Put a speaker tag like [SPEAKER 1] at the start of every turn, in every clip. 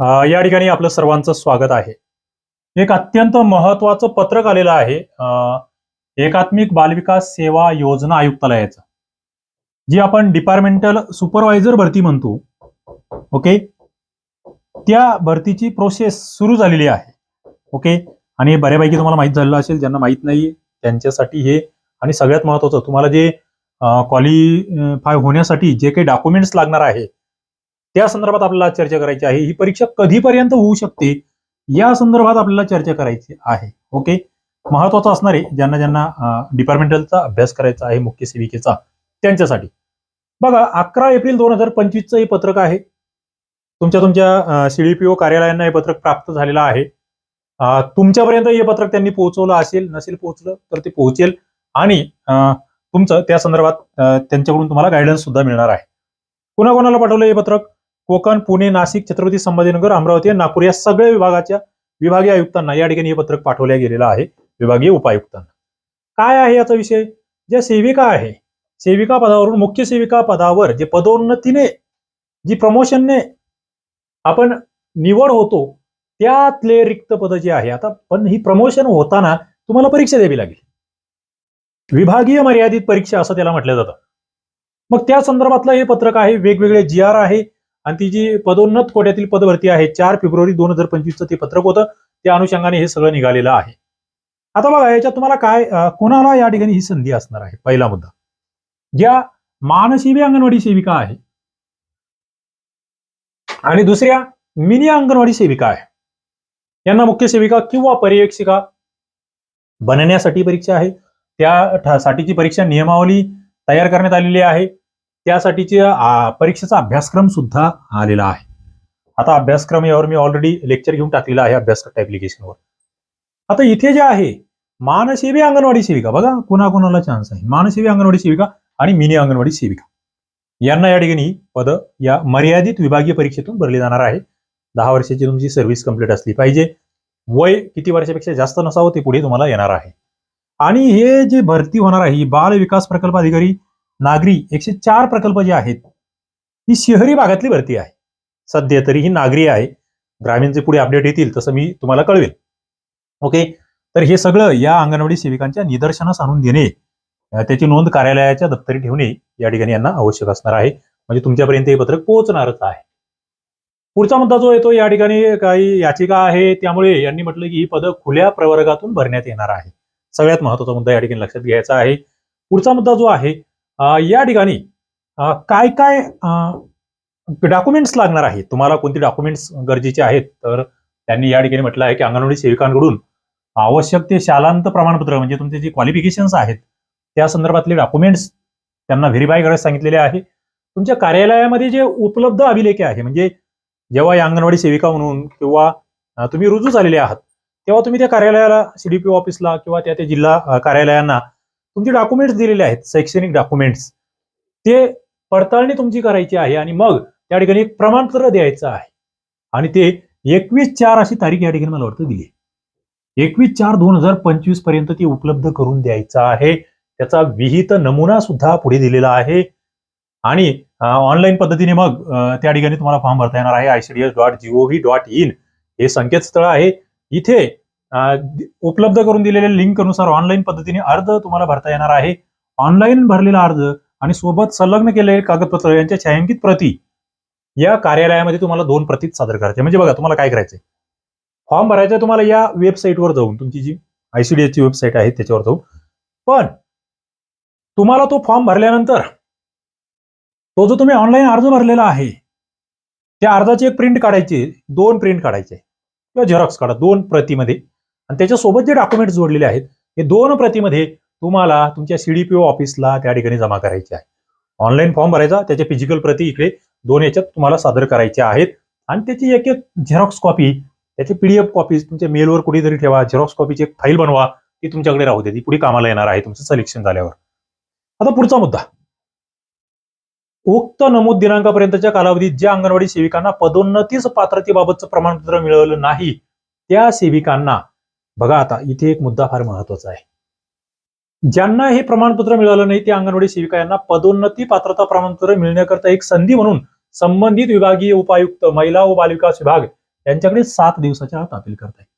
[SPEAKER 1] या ठिकाणी आपलं सर्वांचं स्वागत आहे. एक अत्यंत महत्वाचं पत्रक आलेलं आहे एकात्मिक बालविकास सेवा योजना आयुक्तालयाचं. जी आपण डिपार्टमेंटल सुपरवायझर भरती म्हणतो ओके त्या भरतीची प्रोसेस सुरू झालेली आहे ओके आणि बऱ्यापैकी तुम्हाला माहीत झालेलं असेल ज्यांना माहीत नाही त्यांच्यासाठी हे आणि सगळ्यात महत्वाचं तुम्हाला जे क्वालिफाय होण्यासाठी जे काही डॉक्युमेंट्स लागणार आहे त्या संदर्भात आपल्याला चर्चा करायची आहे. ही परीक्षा कधीपर्यंत होऊ शकते? या संदर्भात आपल्याला चर्चा करायची आहे. ओके महत्वाचं असणारे ज्यांना ज्यांना डिपार्टमेंटलचा अभ्यास करायचा आहे मुख्य सेविकेचा त्यांच्यासाठी. बघा अकरा एप्रिल दोन हजार पंचवीसचं हे पत्रक आहे. तुमच्या तुमच्या सीडीपीओ कार्यालयांना हे पत्रक प्राप्त झालेलं आहे. तुमच्यापर्यंत हे पत्रक त्यांनी पोहोचवलं असेल नसेल पोहोचलं तर ते पोहोचेल. आणि तुमचं त्या संदर्भात त्यांच्याकडून तुम्हाला गायडन्स सुद्धा मिळणार आहे. कोणाकोणाला पाठवलं हे पत्रक? कोकण पुणे नाशिक छत्रपती संभाजीनगर अमरावती नागपूर या सगळ्या विभागाच्या विभागीय आयुक्तांना या ठिकाणी हे पत्रक पाठवले गेलेलं आहे विभागीय उपायुक्तांना. काय आहे याचा विषय? ज्या सेविका आहे सेविका पदावरून मुख्य सेविका पदावर जे पदोन्नतीने जी प्रमोशनने आपण निवड होतो त्यातले रिक्त पद जे आहे आता पण ही प्रमोशन होताना तुम्हाला परीक्षा द्यावी लागेल. विभागीय मर्यादित परीक्षा असं त्याला म्हटलं जातं. मग त्या संदर्भातलं हे पत्रक आहे वेगवेगळे जी आर आहे आणि ती जी पदोन्नत कोट्यातील पदभरती आहे चार फेब्रुवारी दोन हजार पंचवीसचं ते पत्रक होतं त्या अनुषंगाने हे सगळं निघालेलं आहे. आता बघा याच्यात तुम्हाला काय कोणाला या ठिकाणी ही संधी असणार आहे? पहिला मुद्दा. ज्या मानसेवी अंगणवाडी सेविका आहे. आणि दुसऱ्या मिनी अंगणवाडी सेविका आहे. यांना मुख्य सेविका किंवा पर्यवेक्षिका बनण्यासाठी परीक्षा आहे. त्यासाठीची परीक्षा नियमावली तयार करण्यात आलेली आहे. त्यासाठीची परीक्षेचा अभ्यासक्रम सुद्धा आलेला आहे. आता अभ्यासक्रम यावर मी ऑलरेडी लेक्चर घेऊन टाकलेला आहे अभ्यासक्रम ऍप्लिकेशनवर आता इथे जे आहे मानसेवी अंगणवाडी सेविका. बघा कुणाकुणाला चान्स आहे. मानसेवी अंगणवाडी सेविका आणि मिनी अंगणवाडी सेविका. यांना या ठिकाणी पद या मर्यादित विभागीय परीक्षेतून भरली जाणार आहे. दहा वर्षाची तुमची सर्व्हिस कंप्लीट असली पाहिजे. वय किती वर्षापेक्षा जास्त नसावं ते पुढे तुम्हाला येणार आहे. आणि हे जे भरती होणार आहे ही बाल विकास प्रकल्प अधिकारी नागरी एकशे चार प्रकल्प जे आहेत ही शहरी भागातली भरती आहे. सध्या तरी ही नागरी आहे. ग्रामीणचे पुढे अपडेट येतील तसं मी तुम्हाला कळवेल. ओके तर हे सगळं या अंगणवाडी सेविकांच्या निदर्शनास आणून देणे त्याची नोंद कार्यालयाच्या दप्तरी ठेवणे या ठिकाणी यांना आवश्यक असणार आहे. म्हणजे तुमच्यापर्यंत हे पत्रक पोहोचणारच आहे. पुढचा मुद्दा जो येतो या ठिकाणी काही याचिका आहे त्यामुळे यांनी म्हटलं की ही पदं खुल्या प्रवर्गातून भरण्यात येणार आहे. सगळ्यात महत्त्वाचा मुद्दा या ठिकाणी लक्षात घ्यायचा आहे. पुढचा मुद्दा जो आहे या ठिकाणी काय काय डॉक्युमेंट्स लागणार आहे तुम्हाला कोणती डॉक्युमेंट्स गरजेचे आहेत? तर त्यांनी या ठिकाणी म्हटलं आहे की अंगणवाडी सेविकांकडून आवश्यक ते शालांत प्रमाणपत्र म्हणजे तुमचे जे क्वालिफिकेशन्स आहेत त्या संदर्भातले डॉक्युमेंट्स त्यांना व्हेरीफाय करायला सांगितलेले आहे. तुमच्या कार्यालयामध्ये जे उपलब्ध अभिलेखे आहे म्हणजे जेव्हा या अंगणवाडी सेविका म्हणून किंवा तुम्ही रुजू झालेले आहात तेव्हा तुम्ही त्या कार्यालयाला सीडीपी ऑफिसला किंवा त्या त्या जिल्हा कार्यालयांना तुमचे डॉक्युमेंट्स दिलेले आहेत शैक्षणिक डॉक्युमेंट्स ते पडताळणी तुमची करायची आहे आणि मग त्या ठिकाणी एक प्रमाणपत्र द्यायचं आहे. आणि ते एकवीस चार अशी तारीख या ठिकाणी मला वाटतं दिली एकवीस चार दोन हजार पंचवीसपर्यंत ती उपलब्ध करून द्यायचं आहे. त्याचा विहित नमुना सुद्धा पुढे दिलेला आहे. आणि ऑनलाईन पद्धतीने मग त्या ठिकाणी तुम्हाला फॉर्म भरता येणार आहे. ICDS dot gov dot in हे संकेतस्थळ आहे. इथे उपलब्ध करून दिलेल्या लिंक अनुसार ऑनलाईन पद्धतीने अर्ज तुम्हाला भरता येणार आहे. ऑनलाईन भरलेला अर्ज आणि सोबत संलग्न केलेले कागदपत्र यांच्या छायांकित प्रती या कार्यालयामध्ये तुम्हाला दोन प्रतीत सादर करायचे. म्हणजे बघा तुम्हाला काय करायचंय? फॉर्म भरायचा तुम्हाला या वेबसाईटवर जाऊन तुमची जी आयसीडीएस ची वेबसाईट आहे त्याच्यावर जाऊन. पण तुम्हाला तो फॉर्म भरल्यानंतर तो जो तुम्ही ऑनलाईन अर्ज भरलेला आहे त्या अर्जाची एक प्रिंट काढायची दोन प्रिंट काढायचे किंवा झेरॉक्स काढा दोन प्रतीमध्ये. आणि त्याच्यासोबत जे डॉक्युमेंट जोडलेले आहेत हे दोन प्रतीमध्ये तुम्हाला तुमच्या सीडीपीओ ऑफिसला त्या ठिकाणी जमा करायचे आहे. ऑनलाईन फॉर्म भरायचा त्याच्या फिजिकल प्रती इकडे दोन याच्यात तुम्हाला सादर करायचे आहेत. आणि त्याची एक एक झेरॉक्स कॉपी त्याची पीडीएफ कॉपी तुमच्या मेलवर कुठेतरी ठेवा झेरॉक्स कॉपीची एक फाईल बनवा ती तुमच्याकडे राहू दे ती पुढे कामाला येणार आहे तुमचं सिलेक्शन झाल्यावर. आता पुढचा मुद्दा. उक्त नमूद दिनांकापर्यंतच्या कालावधीत ज्या अंगणवाडी सेविकांना पदोन्नतीच पात्रतेबाबतचं प्रमाणपत्र मिळवलं नाही त्या सेविकांना बघा आता इथे एक मुद्दा फार महत्त्वाचा आहे. ज्यांना हे प्रमाणपत्र मिळालं नाही ते अंगणवाडी सेविका यांना पदोन्नती पात्रता प्रमाणपत्र मिळण्याकरता एक संधी म्हणून संबंधित विभागीय उपायुक्त महिला व बालविकास विभाग यांच्याकडे सात दिवसाच्या आत अपील करता येईल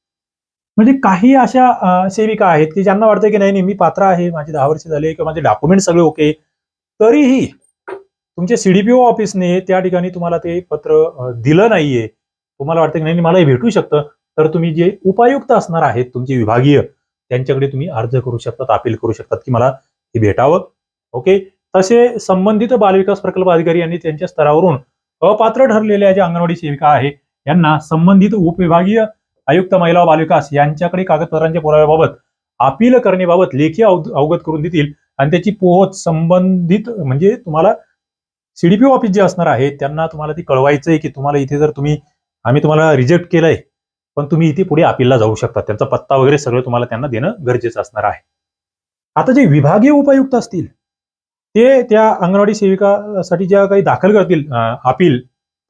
[SPEAKER 1] म्हणजे काही अशा सेविका आहेत की ज्यांना वाटतं की नाही नाही मी पात्र आहे माझे दहा वर्ष झाले किंवा माझे डॉक्युमेंट सगळे ओके तरीही तुमच्या सीडीपीओ ऑफिसने त्या ठिकाणी तुम्हाला ते पत्र दिलं नाहीये. तुम्हाला वाटतं की नाही, मला हे भेटू शकतं. तर तुम्ही जे उपायुक्त असणार आहेत तुमचे विभागीय त्यांच्याकडे तुम्ही अर्ज करू शकतात अपील करू शकतात की मला हे भेटावं. ओके? तसे संबंधित बालविकास प्रकल्प अधिकारी यांनी त्यांच्या स्तरावरून अपात्र ठरलेल्या ज्या अंगणवाडी सेविका आहे यांना संबंधित उपविभागीय आयुक्त महिला व बालविकास यांच्याकडे कागदपत्रांच्या पुराव्याबाबत अपील करण्याबाबत लेखी अवगत करून देतील. आणि त्याची पोहोच संबंधित म्हणजे तुम्हाला सीडीपीओ ऑफिस जे असणार आहे त्यांना तुम्हाला ती कळवायचं आहे की तुम्हाला इथे जर तुम्ही आम्ही तुम्हाला रिजेक्ट केलंय पण तुम्ही इथे पुढे अपीलला जाऊ शकता. त्यांचा पत्ता वगैरे सगळं तुम्हाला त्यांना देणं गरजेचं असणार आहे. आता जे विभागीय उपायुक्त असतील ते त्या अंगणवाडी सेविकासाठी ज्या काही दाखल करतील अपील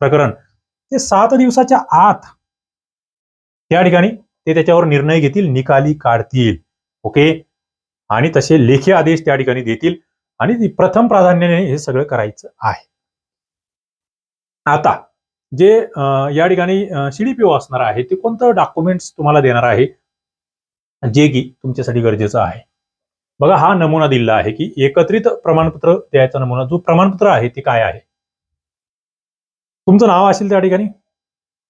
[SPEAKER 1] प्रकरण ते सात दिवसाच्या आत त्या ठिकाणी ते त्याच्यावर निर्णय घेतील निकाली काढतील. ओके? आणि तसे लेखी आदेश त्या ठिकाणी देतील. आणि प्रथम प्राधान्याने हे सगळं करायचं आहे. आता जे या ठिकाणी सीडीपीओ असणार आहे ते कोणतं डॉक्युमेंट्स तुम्हाला देणार आहे? जे की तुमच्यासाठी गरजेचं आहे. बघा हा नमुना दिलेला आहे की एकत्रित प्रमाणपत्र द्यायचा नमुना. जो प्रमाणपत्र आहे ते काय आहे? तुमचं नाव असेल त्या ठिकाणी?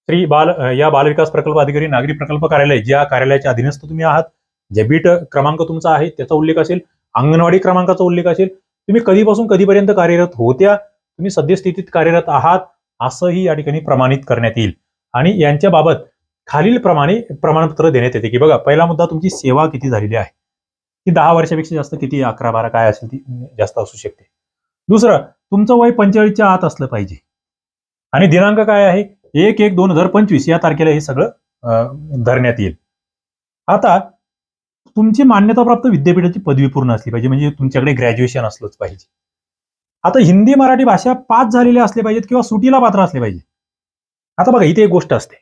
[SPEAKER 1] श्री बाल या बालविकास प्रकल्प अधिकारी नागरी प्रकल्प कार्यालय. ज्या कार्यालयाच्या अधीनस्थ तुम्ही आहात जे बीट क्रमांक तुमचा आहे त्याचा उल्लेख असेल. अंगणवाडी क्रमांकाचा उल्लेख असेल. तुम्ही कधीपासून कधीपर्यंत कार्यरत होत्या? तुम्ही सद्यस्थितीत कार्यरत आहात? असंही या ठिकाणी प्रमाणित करण्यात येईल. आणि यांच्या बाबत खालील प्रमाणे प्रमाणपत्र देण्यात येते की बघा पहिला मुद्दा तुमची सेवा किती झालेली आहे? ती दहा वर्षापेक्षा जास्त किती अकरा बारा काय असेल ती जास्त असू शकते. दुसरं तुमचं वय पंचेचाळीसच्या आत असलं पाहिजे. आणि दिनांक काय आहे? एक एक दोन हजार पंचवीस या तारखेला हे सगळं धरण्यात येईल. आता तुमची मान्यताप्राप्त विद्यापीठाची पदवी पूर्ण असली पाहिजे म्हणजे तुमच्याकडे ग्रॅज्युएशन असलंच पाहिजे. आता हिंदी मराठी भाषा पाच झालेल्या असले पाहिजेत किंवा सुटीला पात्र असले पाहिजे. आता बघा इथे एक गोष्ट असते.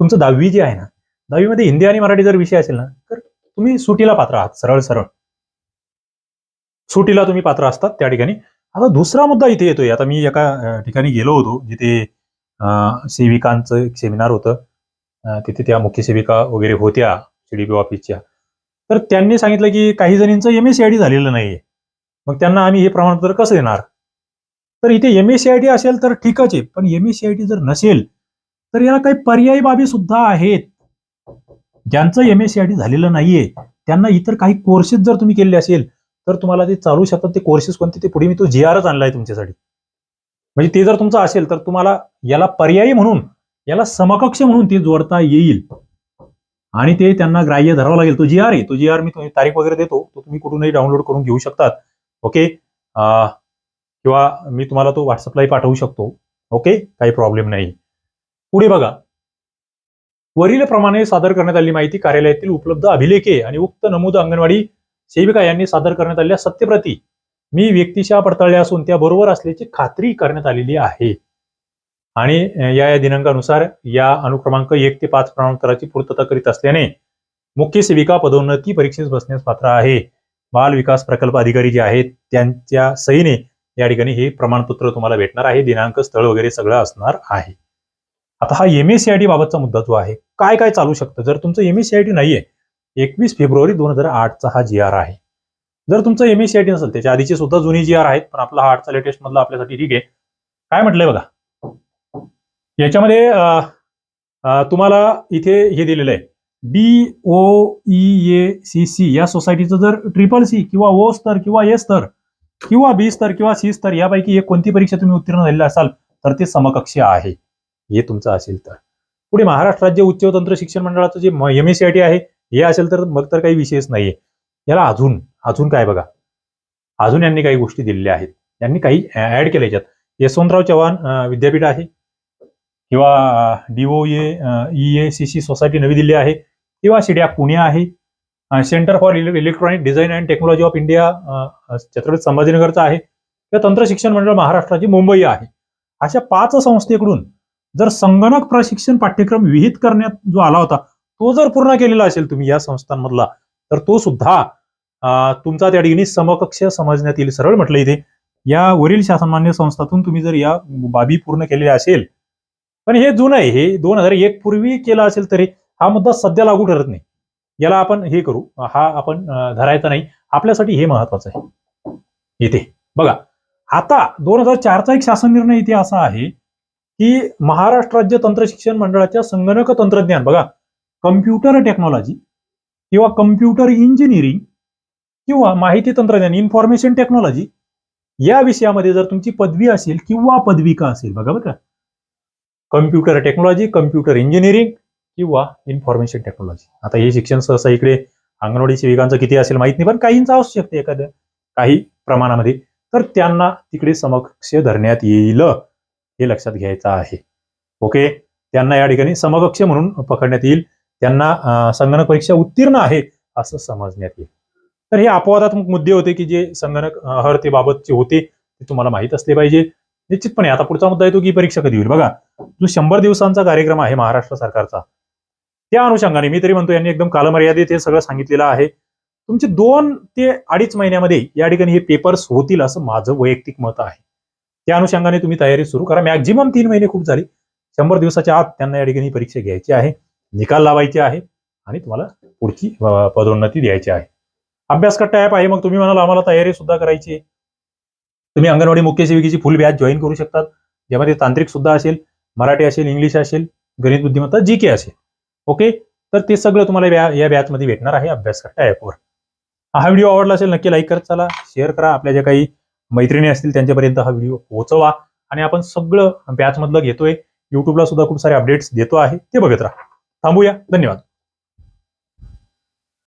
[SPEAKER 1] तुमचं दहावी जी आहे ना दहावीमध्ये हिंदी आणि मराठी जर विषय असेल ना तर तुम्ही सुटीला पात्र आहात सरळ सरळ. सुटीला तुम्ही पात्र असतात त्या ठिकाणी. आता दुसरा मुद्दा इथे येतोय. आता मी एका ठिकाणी गेलो होतो जिथे सेविकांचं एक सेमिनार होतं. तिथे त्या मुख्य सेविका वगैरे होत्या सीडीपी ऑफिसच्या. तर त्यांनी सांगितलं की काही जणींचं M S C I D झालेलं नाहीये. मग त्यांना आम्ही हे प्रमाणपत्र कसं देणार? तर इथे M S C I T असेल तर ठीकच आहे पण M S C I T जर नसेल तर याला काही पर्यायी बाबी सुद्धा आहेत. ज्यांचं M S C I T झालेलं नाहीये त्यांना इतर काही कोर्सेस जर तुम्ही केले असेल तर तुम्हाला ते चालू शकतात. ते कोर्सेस कोणते ते पुढे मी तो जी आरच आणलाय तुमच्यासाठी. म्हणजे ते जर तुमचं असेल तर तुम्हाला याला पर्यायी म्हणून याला समकक्ष म्हणून ते जोडता येईल. आणि ते त्यांना ग्राह्य धरावं लागेल. तो जी आर आहे. तो जी आर मी तुम्ही तारीख वगैरे देतो. तो तुम्ही कुठूनही डाउनलोड करून घेऊ शकतात. ओके अं, uh, किंवा मी तुम्हाला तो व्हॉट्सअपलाही पाठवू शकतो. ओके काही प्रॉब्लेम नाही. पुढे बघा. वरील प्रमाणे सादर करण्यात आलेली माहिती कार्यालयातील उपलब्ध अभिलेखे आणि उक्त नमूद अंगणवाडी सेविका यांनी सादर करण्यात आलेल्या सत्यप्रती मी व्यक्तिशा पडताळल्या असून त्या बरोबर असल्याची खात्री करण्यात आलेली आहे. आणि या या दिनांकानुसार या अनुक्रमांक एक ते पाच प्रमाणपत्राची पूर्तता करीत असल्याने मुख्य सेविका पदोन्नती परीक्षेस बसण्यास पात्र आहे. बाल विकास प्रकल्प अधिकारी जे आहेत त्यांच्या सहीने या ठिकाणी हे प्रमाणपत्र तुम्हाला भेटणार आहे. दिनांक स्थळ वगैरे सगळं असणार आहे. आता हा M S C I T बाबतचा मुद्दा जो आहे काय काय चालू शकतं? जर तुमचं M S C I T नाहीये एकवीस फेब्रुवारी दोन हजार आठचा हा जी आर आहे. जर तुमचं M S C I T नसेल त्याच्या आधीचे सुद्धा जुनी जी आर आहेत पण आपला हा आठचा लेटेस्ट मधला आपल्यासाठी ठीक आहे. काय म्हटलंय बघा? याच्यामध्ये तुम्हाला इथे हे दिलेलं आहे. D O E A C C या सोसायटीचं जर ट्रिपल सी किंवा ओ स्तर किंवा ए स्तर किंवा बी स्तर किंवा सी स्तर यापैकी एक कोणती परीक्षा तुम्ही उत्तीर्ण झालेला असाल तर ते समकक्ष आहे. हे तुमचं असेल तर. पुढे महाराष्ट्र राज्य उच्च व तंत्र शिक्षण मंडळाचं जे M S C I T आहे हे असेल तर मग तर काही विषयच नाहीये. याला अजून अजून काय बघा? अजून यांनी काही गोष्टी दिलेल्या आहेत. यांनी काही ऍड केल्या याच्यात. यशवंतराव चव्हाण विद्यापीठ आहे. किंवा D O E A C C society Navi Delhi आहे. किंवा सिडिया पुणे आहे. Centre for electronic design and technology of India Chhatrapati संभाजीनगरचा आहे. किंवा तंत्र शिक्षण मंडळ महाराष्ट्राची मुंबई आहे. अशा पाच संस्थेकडून जर संगणक प्रशिक्षण पाठ्यक्रम विहित करण्यात जो आला होता तो जर पूर्ण केलेला असेल तुम्ही या संस्थांमधला तर तो सुद्धा तुमचा त्या ठिकाणी समकक्ष समजण्यात येईल सरळ म्हटलं इथे. या वरील शासनमान्य संस्थातून तुम्ही जर या बाबी पूर्ण केलेल्या असेल पण हे जुनं आहे. हे दोन हजार एक पूर्वी केलं असेल तरी हा मुद्दा सध्या लागू ठरत नाही. याला आपण हे करू. हा आपण धरायचा नाही. आपल्यासाठी हे महत्वाचं आहे. इथे. बघा. आता दोन हजार चारचा एक शासन निर्णय इथे असा आहे की महाराष्ट्र राज्य तंत्र शिक्षण मंडळाच्या संगणक तंत्रज्ञान बघा कम्प्युटर टेक्नॉलॉजी किंवा कम्प्युटर इंजिनिअरिंग किंवा माहिती तंत्रज्ञान इन्फॉर्मेशन टेक्नॉलॉजी या विषयामध्ये जर तुमची पदवी असेल किंवा पदविका असेल बघा बरं का. कम्प्युटर टेक्नॉलॉजी कम्प्युटर इंजिनिअरिंग किंवा इन्फॉर्मेशन टेक्नॉलॉजी आता हे शिक्षण सहसा इकडे अंगणवाडी सेविकांचं किती असेल माहीत नाही पण काहींचं असू शकते एखाद्या काही प्रमाणामध्ये. तर त्यांना तिकडे समकक्ष धरण्यात येईल हे लक्षात घ्यायचं आहे. ओके? त्यांना या ठिकाणी समकक्ष म्हणून पकडण्यात येईल. त्यांना संगणक परीक्षा उत्तीर्ण आहे असं समजण्यात येईल. तर हे अपवादात्मक मुद्दे होते की जे संगणक अं, हरतेबाबतचे होते ते तुम्हाला माहीत असले पाहिजे. निश्चितपणे आता पुढचा मुद्दा येतो की परीक्षा कधी होईल. बघा जो शंभर दिवसांचा कार्यक्रम आहे महाराष्ट्र सरकारचा त्या अनुषंगाने मी तरी म्हणतो यांनी एकदम कालमर्यादित हे सगळं सांगितलेलं आहे. तुमचे दोन ते अडीच महिन्यामध्ये या ठिकाणी हे पेपर्स होतील असं माझं वैयक्तिक मत आहे. त्या अनुषंगाने तुम्ही तयारी सुरू करा. मॅक्झिमम तीन महिने खूप झाली. शंभर दिवसाच्या आत त्यांना या ठिकाणी परीक्षा घ्यायची आहे. निकाल लावायचे आहे आणि तुम्हाला पुढची पदोन्नती द्यायची आहे. अभ्यास कट्टा ॲप आहे. मग तुम्ही म्हणाल आम्हाला तयारी सुद्धा करायची आहे. तुम्ही अंगणवाडी मुख्य सेविकेची फुल बॅच जॉईन करू शकतात. ज्यामध्ये तांत्रिक सुद्धा असेल मराठी असेल इंग्लिश असेल गणित बुद्धिमत्ता जी के असेल. ओके? तर ते सगळं तुम्हाला या- बॅचमध्ये भेटणार आहे अभ्यास करता ॲपवर. हा व्हिडिओ आवडला असेल नक्की लाईक करत चला शेअर करा. आपल्या ज्या काही मैत्रिणी असतील त्यांच्यापर्यंत हा व्हिडिओ पोहोचवा. आणि आपण सगळं बॅचमधलं घेतोय. युट्यूबला सुद्धा खूप सारे अपडेट्स देतो आहे. ते बघत राहा. थांबूया. धन्यवाद.